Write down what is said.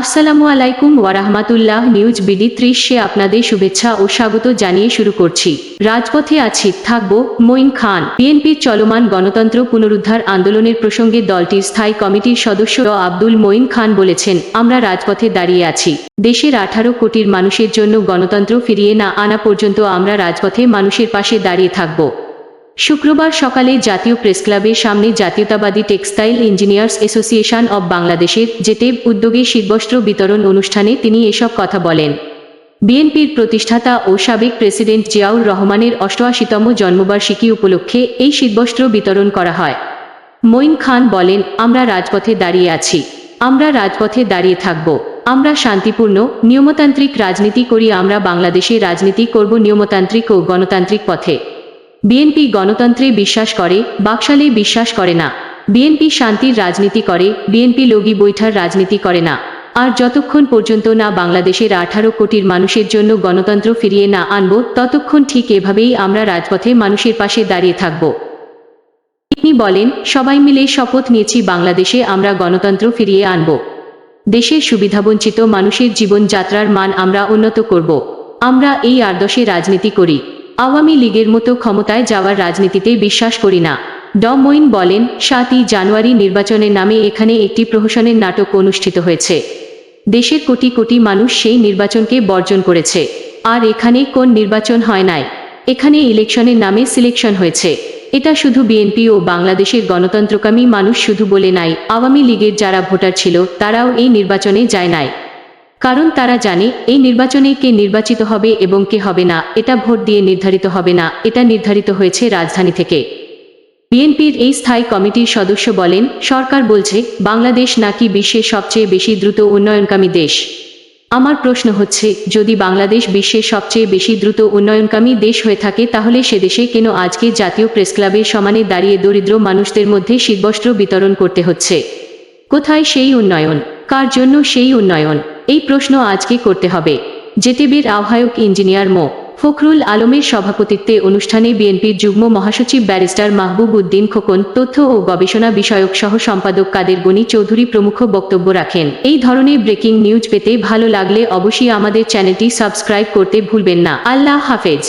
আসসালামু আলাইকুম ওয়ারাহমাতুল্লাহ news BD ত্রিশে আপনাদের শুভেচ্ছা ও স্বাগত জানিয়ে শুরু করছি। রাজপথে আছি, থাকব মঈন খান। বিএনপির চলমান গণতন্ত্র পুনরুদ্ধার আন্দোলনের প্রসঙ্গে দলটির স্থায়ী কমিটির সদস্য আব্দুল মঈন খান বলেছেন, আমরা রাজপথে দাঁড়িয়ে আছি। দেশের আঠারো কোটির মানুষের জন্য গণতন্ত্র ফিরিয়ে না আনা পর্যন্ত আমরা রাজপথে মানুষের পাশে দাঁড়িয়ে থাকব। শুক্রবার সকালে জাতীয় প্রেসক্লাবের সামনে জাতীয়তাবাদী টেক্সটাইল ইঞ্জিনিয়ার্স অ্যাসোসিয়েশন অব বাংলাদেশের জেটেব উদ্যোগে শীতবস্ত্র বিতরণ অনুষ্ঠানে তিনি এসব কথা বলেন। বিএনপির প্রতিষ্ঠাতা ও সাবেক প্রেসিডেন্ট জিয়াউর রহমানের অষ্টআশিতম জন্মবার্ষিকী উপলক্ষে এই শীতবস্ত্র বিতরণ করা হয়। মঈন খান বলেন, আমরা রাজপথে দাঁড়িয়ে আছি। আমরা রাজপথে দাঁড়িয়ে থাকব। আমরা শান্তিপূর্ণ, নিয়মতান্ত্রিক রাজনীতি করি। আমরা বাংলাদেশে রাজনীতি করব নিয়মতান্ত্রিক ও গণতান্ত্রিক পথে। বিএনপি গণতন্ত্রে বিশ্বাস করে বাকশালে বিশ্বাস করে না। বিএনপি শান্তির রাজনীতি করে, বিএনপি লগি বৈঠার রাজনীতি করে না। আর যতক্ষণ পর্যন্ত না বাংলাদেশের আঠারো কোটির মানুষের জন্য গণতন্ত্র ফিরিয়ে না আনব, ততক্ষণ ঠিক এভাবেই আমরা রাজপথে মানুষের পাশে দাঁড়িয়ে থাকব। তিনি বলেন, সবাই মিলে শপথ নিয়েছি বাংলাদেশে আমরা গণতন্ত্র ফিরিয়ে আনব। দেশের সুবিধাবঞ্চিত মানুষের জীবনযাত্রার মান আমরা উন্নত করব। আমরা এই আদর্শে রাজনীতি করি। আওয়ামী লীগের মতো ক্ষমতায় যাওয়ার রাজনীতিতে বিশ্বাস করি না। ড. মঈন বলেন, সাতই জানুয়ারি নির্বাচনের নামে এখানে একটি প্রহসনের নাটক অনুষ্ঠিত হয়েছে। দেশের কোটি কোটি মানুষ সেই নির্বাচনকে বর্জন করেছে। আর এখানে কোন নির্বাচন হয় নাই? এখানে ইলেকশনের নামে সিলেকশন হয়েছে। এটা শুধু বিএনপি ও বাংলাদেশের গণতন্ত্রকামী মানুষ শুধু বলে নাই, আওয়ামী লীগের যারা ভোটার ছিল, তারাও এই নির্বাচনে যায় নাই। কারণ তারা জানে, এই নির্বাচনে কে নির্বাচিত হবে এবং কে হবে না, এটা ভোট দিয়ে নির্ধারিত হবে না, এটা নির্ধারিত হয়েছে রাজধানী থেকে। বিএনপির এই স্থায়ী কমিটির সদস্য বলেন, সরকার বলছে, বাংলাদেশ নাকি বিশ্বের সবচেয়ে বেশি দ্রুত উন্নয়নকামী দেশ। আমার প্রশ্ন হচ্ছে, যদি বাংলাদেশ বিশ্বের সবচেয়ে বেশি দ্রুত উন্নয়নকামী দেশ হয়ে থাকে, তাহলে সে দেশে কেন আজকে জাতীয় প্রেসক্লাবের সমানে দাঁড়িয়ে দরিদ্র মানুষদের মধ্যে শীতবস্ত্র বিতরণ করতে হচ্ছে? কোথায় সেই উন্নয়ন? কার জন্য সেই উন্নয়ন? এই প্রশ্ন আজকে করতে হবে। জেটিবির আহ্বায়ক ইঞ্জিনিয়ার মো. ফখরুল আলমের সভাপতিত্বে অনুষ্ঠানে বিএনপির যুগ্ম মহাসচিব ব্যারিস্টার মাহবুব উদ্দিন খোকন তথ্য ও গবেষণা বিষয়ক সহ সম্পাদক কাদের গনি চৌধুরী প্রমুখ বক্তব্য রাখেন। এই ধরনের ব্রেকিং নিউজ পেতে ভালো লাগলে অবশ্যই আমাদের চ্যানেলটি সাবস্ক্রাইব করতে ভুলবেন না। আল্লাহ হাফেজ।